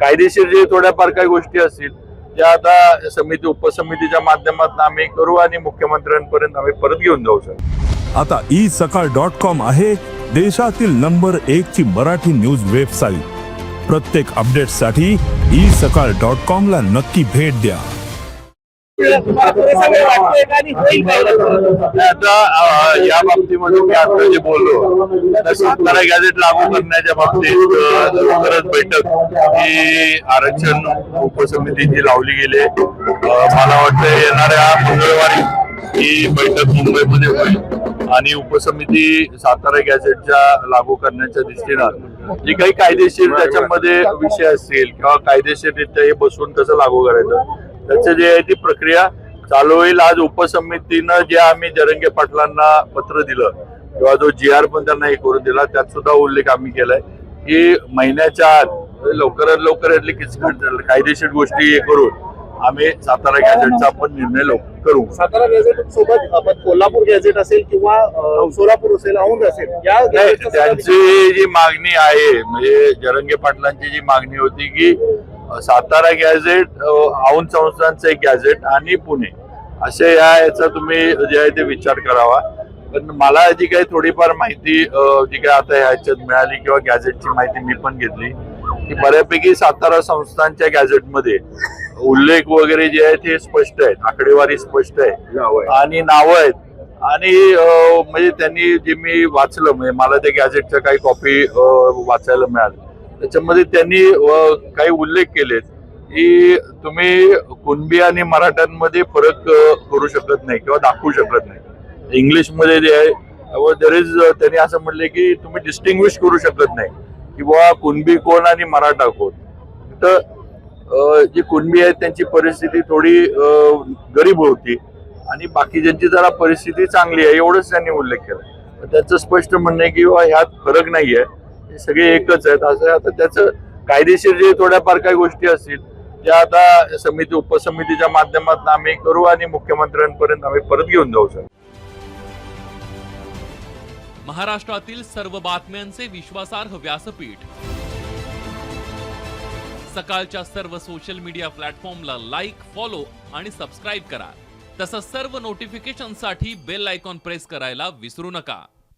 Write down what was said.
कायदेशीर जे थोड्याफार काही गोष्टी असतील त्या आता समिती उपसमितीच्या माध्यमातून आम्ही करू आणि मुख्यमंत्र्यांपर्यंत आम्ही परत घेऊन जाऊ सर. आता ई सकाळ डॉट कॉम आहे देशातील नंबर एक ची मराठी न्यूज वेबसाईट. प्रत्येक अपडेटसाठी ई सकाळ डॉट कॉम ला नक्की भेट द्या. आता या बाबतीमध्ये मी आता जे बोललो सातारा गॅझेट लागू करण्याच्या बाबतीत लवकरच बैठक ही आरक्षण उपसमितीची लावली गेली मला वाटतं येणाऱ्या मंगळवारी ही बैठक मुंबईमध्ये होईल. आणि उपसमिती सातारा गॅझेटच्या लागू करण्याच्या दृष्टीनं जे काही कायदेशीर त्याच्यामध्ये विषय असतील किंवा कायदेशीररित्या हे बसून कसं लागू करायचं त्याचं जे आहे ती प्रक्रिया चालू होईल. आज उपसमितीनं जे आम्ही जरंगे पाटलांना पत्र दिलं किंवा जो जी आर पण त्यांना हे करून दिला त्यात सुद्धा उल्लेख आम्ही केलाय की महिन्याच्या आत लवकरात लवकर यातली किचकट कायदेशीर गोष्टी हे करून आम्ही सातारा गॅझेटचा आपण निर्णय करू. सातारा गॅझेट सोबत आपण कोल्हापूर गॅझेट असेल किंवा अं, सोलापूर असेल औंध असेल या त्यांची जी मागणी आहे म्हणजे जरंगे पाटलांची जी मागणी होती की सातारा गॅझेट औंध संस्थांचं एक गॅझेट आणि पुणे. असे या याचा तुम्ही जे आहे ते विचार करावा. पण मला जी काही थोडीफार माहिती जी काही आता ह्याच्यात मिळाली किंवा गॅझेटची माहिती मी पण घेतली की बऱ्यापैकी सातारा संस्थांच्या गॅझेटमध्ये उल्लेख वगैरे जे आहे ते स्पष्ट आहेत. आकडेवारी स्पष्ट आहे आणि नावं आहेत. आणि म्हणजे त्यांनी जे मी वाचलं म्हणजे मला त्या गॅझेटच्या काही कॉपी वाचायला मिळाल्या त्याच्यामध्ये त्यांनी काही उल्लेख केलेत की तुम्ही कुणबी आणि मराठ्यांमध्ये फरक करू शकत नाही किंवा दाखवू शकत नाही. इंग्लिशमध्ये जे आहे दर इज त्यांनी असं म्हणले की तुम्ही डिस्टिंग्विश करू शकत नाही की कुणबी कोण आणि मराठा कोण. तर जी कुणबी आहेत त्यांची परिस्थिती थोडी गरीब होती आणि बाकी ज्यांची जरा परिस्थिती चांगली आहे एवढंच त्यांनी उल्लेख केला. तर त्याचं स्पष्ट म्हणणं आहे की बुवा ह्यात फरक नाही आहे सगळे एकच आहेत. असं आहे. आता त्याचं कायदेशीर जे थोड्याफार काही गोष्टी असतील त्या आता समिती उपसमितीच्या माध्यमातून आम्ही करू आणि मुख्यमंत्र्यांपर्यंत आम्ही परत घेऊन जाऊ सर. महाराष्ट्रातील सर्व बातम्यांचे विश्वासार्ह व्यासपीठ. सकाळच्या सर्व सोशल मीडिया प्लॅटफॉर्मला लाईक फॉलो आणि सबस्क्राईब करा. तसंच सर्व नोटिफिकेशनसाठी बेल आयकॉन प्रेस करायला विसरू नका.